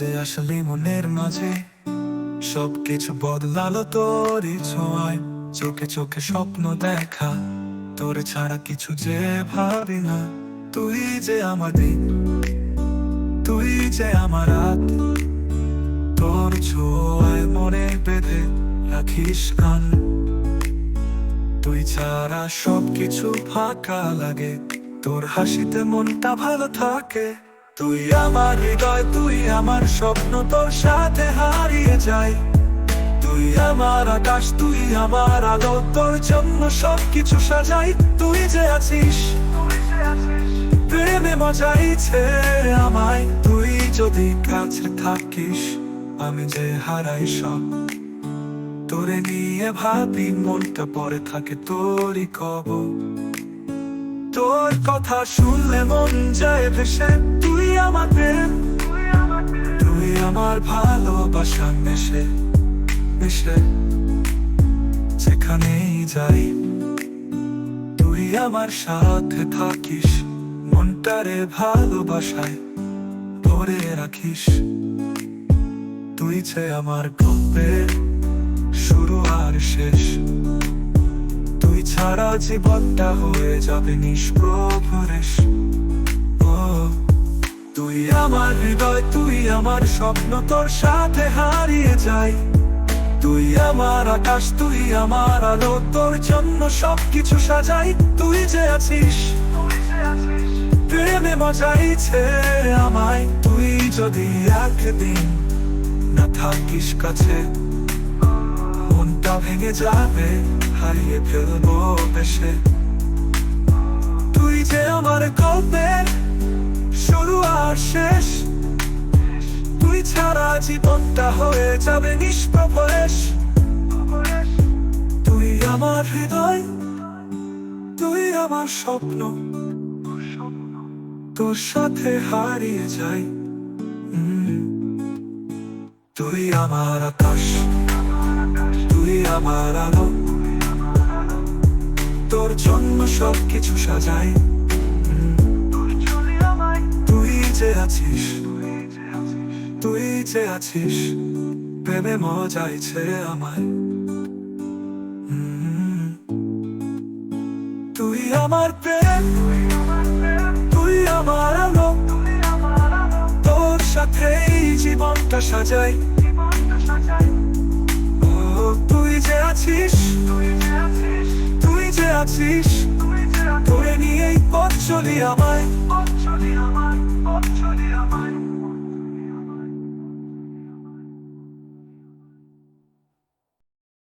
যে আসলে মনের মাঝে, সবকিছু বদলালো তোর ছোঁয়ায়। চোখে চোখে স্বপ্ন দেখা, তোর ছাড়া কিছু যে ভাবি না তুই যে আমার দিন, তুই যে আমার রাত। তোর ছোঁয়ায় মনে বেঁধে রাখিস কান তুই ছাড়া সবকিছু ফাঁকা লাগে, তোর হাসিতে মনটা ভালো থাকে। তুই আমার হৃদয়, তুই আমার স্বপ্ন তোর সাথে হারিয়ে যায়। তুই আমার আকাশ, তুই আমার আলো, তোর জন্য সবকিছু সাজাই। তুই যে আছিস, প্রেমে মজাইছে আমায়। তুই যদি কাছে থাকিস, আমি যে হারাই সব। তোরে নিয়ে ভাবি, মনটা পরে থাকে তোরই কব তোর কথা শুনলে মন যায় ভেসে, তুই আমার তুই আমার ভালোবাসা মেশে মিশে যেখানেই যাই তুই আমার সাথে থাকিস মনটারে ভালোবাসায় ধরে রাখিস তুই যে আমার গল্পের শুরু আর শেষ তুই ছাড়া জীবনটা হয়ে যাবে নিষ্প্রভরেশ ও তুই আমার হৃদয়, তুই আমার স্বপ্ন, তোর সাথে হারিয়ে যাই। তুই আমার আকাশ, তুই আমার আলো, তোর জন্য সবকিছু সাজাই। তুই যে আছিস, প্রেমে মজাইছে আমায়। তুই যদি একদিন না থাকিস কাছে, মনটা ভেঙে যাবে, হারিয়ে ফেলব বেশে। তুই যে আমার গল্পের শেষ। তুই ছাড়া জীবনটা হয়ে যাবে নিষ্প্রভেশ তুই আমার হৃদয়, তুই আমার স্বপ্ন। তোর সাথে হারিয়ে যাই। তুই আমার আকাশ, তুই আমার আলো। তোর জন্য সবকিছু সাজাই। যে তুই যে আছিস, প্রেমে মজাইছে আমায়। তুই আমার প্রেম, তুই আমার আলো। তোর সাথেই জীবনটা সাজাই। ও, তুই যে আছিস, তুই যে আছিস সেই পথ চলি আমায়। পথ চলি আমায় পথ চলি আমায়।